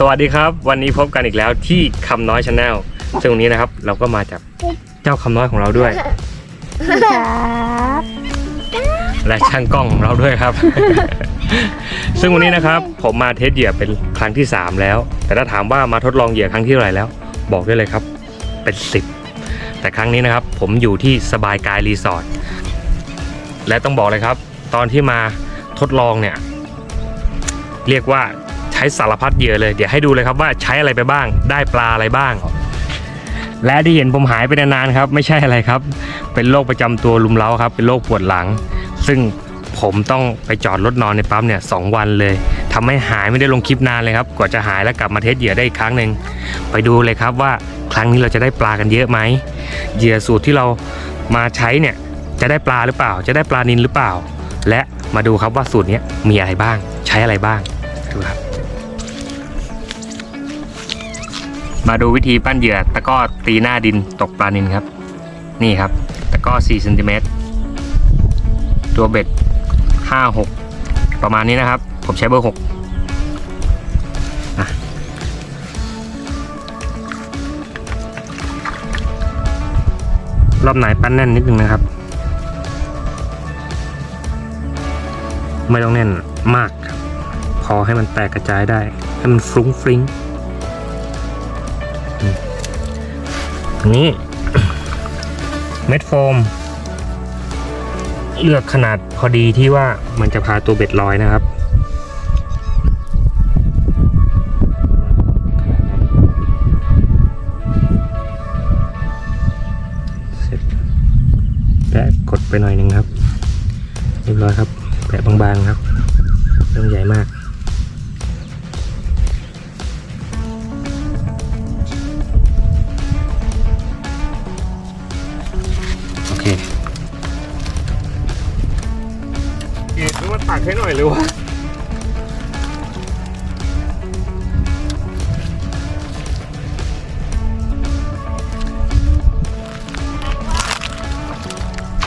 สวัสดีครับ วันนี้พบกันอีกแล้วที่คำน้อยชาแนลซึ่งวันนี้นะครับ เราก็มาจากเจ้าคำน้อยของเราด้วย ครับและช่างกล้องของเราด้วยครับ ซึ่งวันนี้นะครับ ผมมาเทสเหยื่อเป็นครั้งที่ 3 แล้ว แต่ถ้าถามว่ามาทดลองเหยื่อครั้งที่เท่าไหร่แล้ว บอกได้เลยครับ เป็น 10 แต่ครั้งนี้นะครับ ผมอยู่ที่สบายกายรีสอร์ทและต้องบอกเลยครับ ตอนที่มาทดลองเนี่ย เรียกว่าใช้สารพัดเหยื่อเลย เดี๋ยวให้ดูเลยครับว่าใช้อะไรไปบ้าง ได้ปลาอะไรบ้าง และที่เห็นผมหายไปนานๆครับ ไม่ใช่อะไรครับ เป็นโรคประจำตัวลุมเล้าครับ เป็นโรคปวดหลัง ซึ่งผมต้องไปจอดรถนอนในปั๊มเนี่ยสองวันเลยทำให้หายไม่ได้ลงคลิปนานเลยครับ กว่าจะหายแล้วกลับมาเทสเหยื่อได้อีกครั้งหนึ่งไปดูเลยครับว่าครั้งนี้เราจะได้ปลากันเยอะไหมเหยื่อสูตรที่เรามาใช้เนี่ยจะได้ปลาหรือเปล่า จะได้ปลานินหรือเปล่า และมาดูครับว่าสูตรเนี้ยมีอะไรบ้าง ใช้อะไรบ้างดูครับ มาดูวิธีปั้นเหยื่อตะก้อตีหน้าดินตกปลานินครับ นี่ครับ ตะก้อ4เซนติเมตรตัวเบ็ด 5 6 ประมาณนี้นะครับ ผมใช้เบอร์ 6รอบไหนปั้นแน่นนิดนึงนะครับ ไม่ต้องแน่นมาก พอให้มันแตกกระจายได้ ให้มันฟรุ้งฟริ้ง นี้เม็ดโฟม เลือกขนาดพอดีที่ว่ามันจะพาตัวเบ็ดลอยนะครับเสร็จแปะกดไปหน่อยหนึ่งครับ เรียบร้อยครับ แปะบางๆครับไม่ต้องใหญ่มาก โอเคเกดรู้ว่าตักให้หน่อยหรือวะ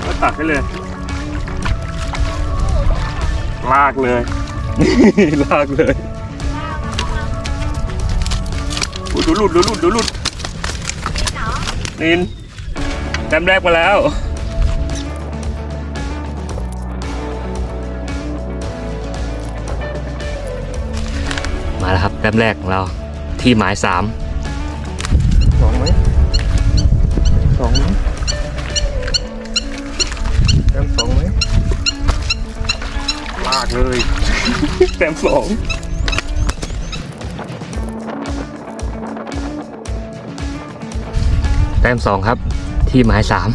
ก็ตักให้เลย ลากเลย ลากเลยอุ๊ยดูหลุดดูหลุดดูหลุดนินแต้มแรกมาแล้ว มาแล้วครับแต้มแรกของเราที่หมายสามสองไหมสองไหมแต้มสองไหมลากเลยแต้มสองแต้มสองครับ ที่หมายสาม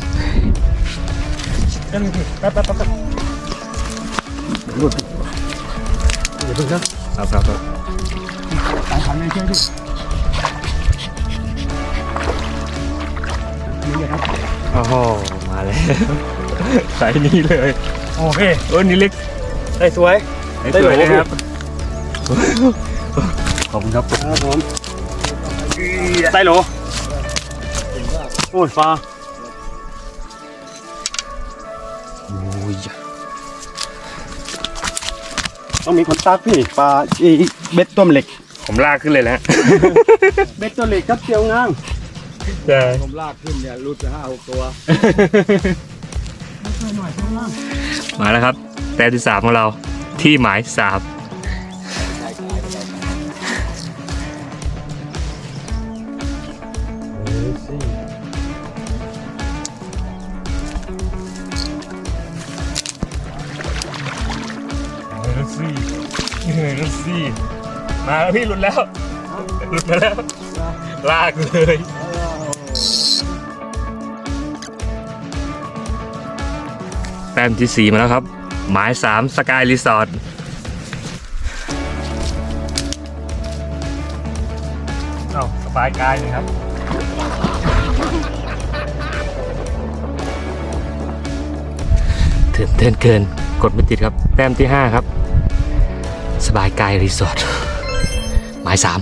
แป๊บนึงพี่แป๊บแป๊บแป๊บแป๊บหลุดอย่าเพิ่งครับ ครับครับครับสายพันธุ์ไม่เชื่อพี่นี่เลยครับโอ้โหมาแล้วใส่นี้เลยโอเคโอ้นี่เล็กได้สวยได้สวยเลยครับขอบคุณครับครับผมไส้โหลโอ้ยฟ้า ต้องมีคนตักพี่ปลาอีเบ็ดต้มเหล็ก ผมลากขึ้นเลยแล้วเบ็ดต้มเหล็กครับเจียวงางใช่ผมลากขึ้นเนี่ยรุดไปห้าหกตัวหน่อยเจียวงางมาแล้วครับ แต้มที่สามของเราที่หมายสาม มาแล้วพี่หลุดแล้วหลุดมาแล้ว ลากเลยแต้มที่สี่มาแล้วครับ หมายสามสกายรีสอร์ทเอาสบายกายเลยครับตื่นเต้นเกินกดไม่ติดครับ แต้มที่ 5 ครับ สบายกายรีสอร์ทหมายสาม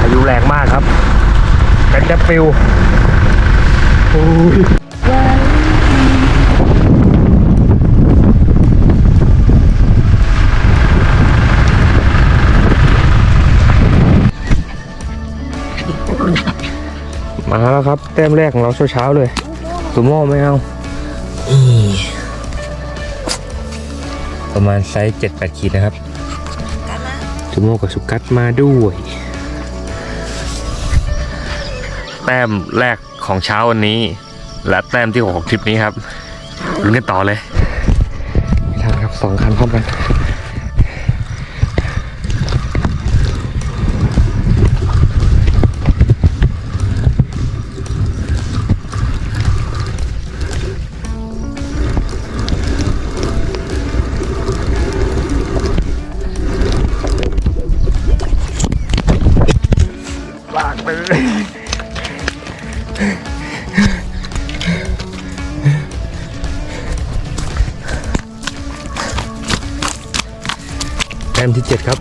พายุแรงมากครับ เป็นจะบฟิลโอ้ยมาแล้วครับ แต้มแรกของเราเช้าๆเลย สุโม่ไม่เอาอีประมาณไซส์7 8ขีดนะครับสุโม่กับสุกัดมาด้วย แต้มแรกของเช้าวันนี้ และแต้มที่หกของทริปนี้ครับลุ้นกันต่อเลยไม่ทันครับสองคันพร้อมกัน ต้มที่เจ็ดครับ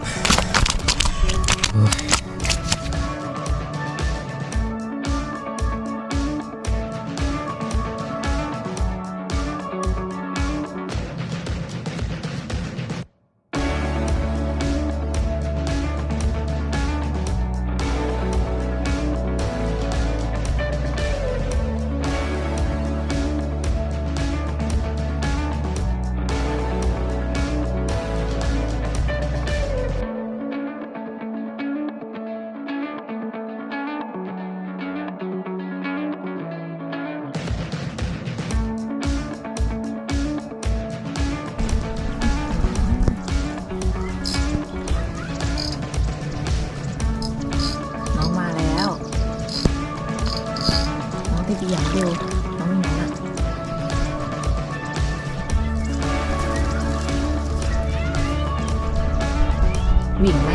วิ่งไหม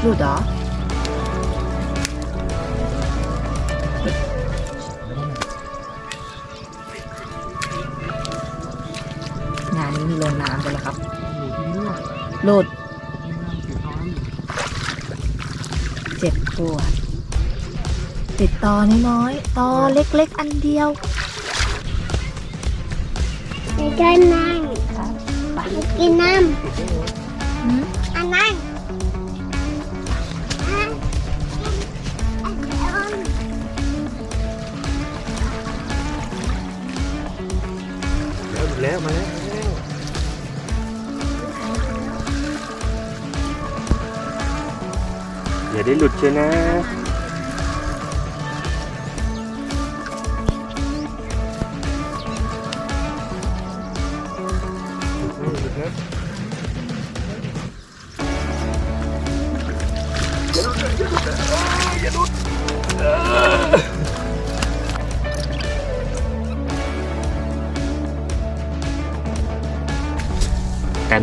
หลุดเหรองานนี้มีลงน้ำกันแล้วครับหลดเจ็บปวดติดต่อน้อยๆต่อเล็กๆ อันเดียว ไปกินน้ไปำกินน้อืมำอันนั้นอันอันอันแล้วแล้วมาแล้วอย่าได้หลุดเชียวนะ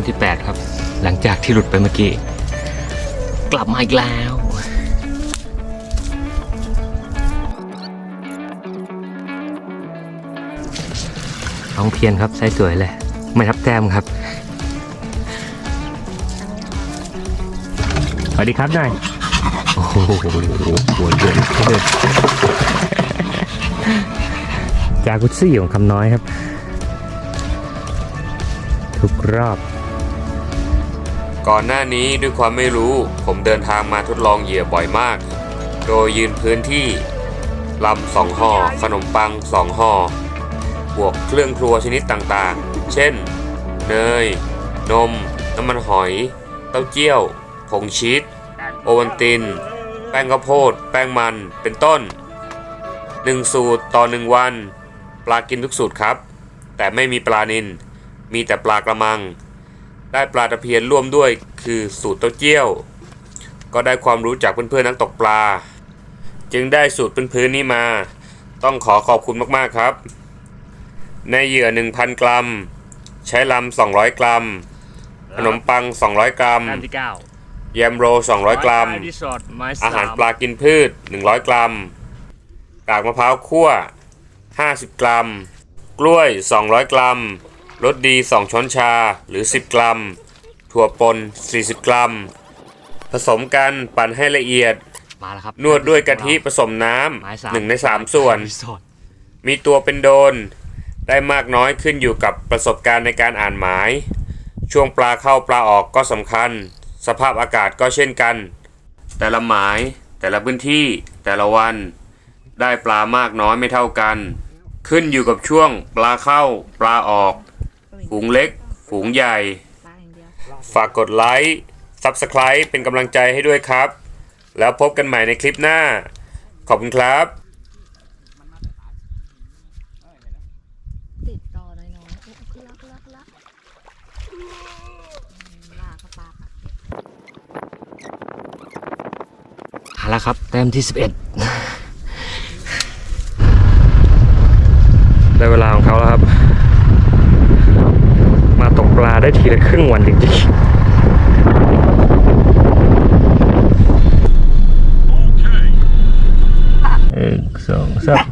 ที่ 8 ครับ หลังจากที่หลุดไปเมื่อกี้ กลับมาอีกแล้วน้องเพียนครับใช้สวยเลย ไม่ทับแต้มครับ สวัสดีครับนายโอ้โหหัวเดือดเดือดจากุซี่ของคำน้อยครับ ทุกรอบ ก่อนหน้านี้ด้วยความไม่รู้ ผมเดินทางมาทดลองเหยื่อบ่อยมาก โดยยืนพื้นที่ลำสองห่อขนมปังสองห่อบวกเครื่องครัวชนิดต่างๆ เช่น เนย นม น้ำมันหอย เต้าเจี้ยว ผงชีส โอวัลติน แป้งข้าวโพด แป้งมัน เป็นต้น 1 สูตรต่อ 1 วัน ปลากินทุกสูตรครับ แต่ไม่มีปลานิน มีแต่ปลากระมัง ได้ปลาตะเพียนร่วมด้วยคือสูตรเต้าเจี้ยว ก็ได้ความรู้จากเพื่อนๆนักตกปลา จึงได้สูตรพื้นๆนี้มา ต้องขอขอบคุณมากๆครับ ในเหยื่อ 1,000 กรัม ใช้ลำ 200 กรัม ขนมปัง 200 กรัมแต้มที่เก้าแยมโร 200 กรัมอดไม้อาหารปลากินพืช 100 กรัม กากมะพร้าวคั่ว 50 กรัม กล้วย 200 กรัม รสดี 2 ช้อนชาหรือ 10 กรัม ถั่วปน 40 กรัม ผสมกันปั่นให้ละเอียด มาแล้วครับนวดด้วยกะทิผสมน้ไม้สามำหนึ่งในสามส่วนที่สอดมีตัวเป็นโดน ได้มากน้อยขึ้นอยู่กับประสบการณ์ในการอ่านหมาย ช่วงปลาเข้าปลาออกก็สำคัญ สภาพอากาศก็เช่นกัน แต่ละหมาย แต่ละพื้นที่ แต่ละวัน ได้ปลามากน้อยไม่เท่ากัน ขึ้นอยู่กับช่วงปลาเข้าปลาออก ฝูงเล็ก ฝูงใหญ่ปลาอย่างเดียวฝากกดไลค์ Subscribe เป็นกำลังใจให้ด้วยครับ แล้วพบกันใหม่ในคลิปหน้า ขอบคุณครับติดต่อน้อยๆโอ้ขึ้นแล้วขึ้นแล้วขึ้นแล้วอืมลากเข้าปลาปะเอาละครับแต้มที่ 11 ได้เวลาของเขาแล้วครับมาตก ปลาได้ทีละครึ่งวันจริงๆสองสาม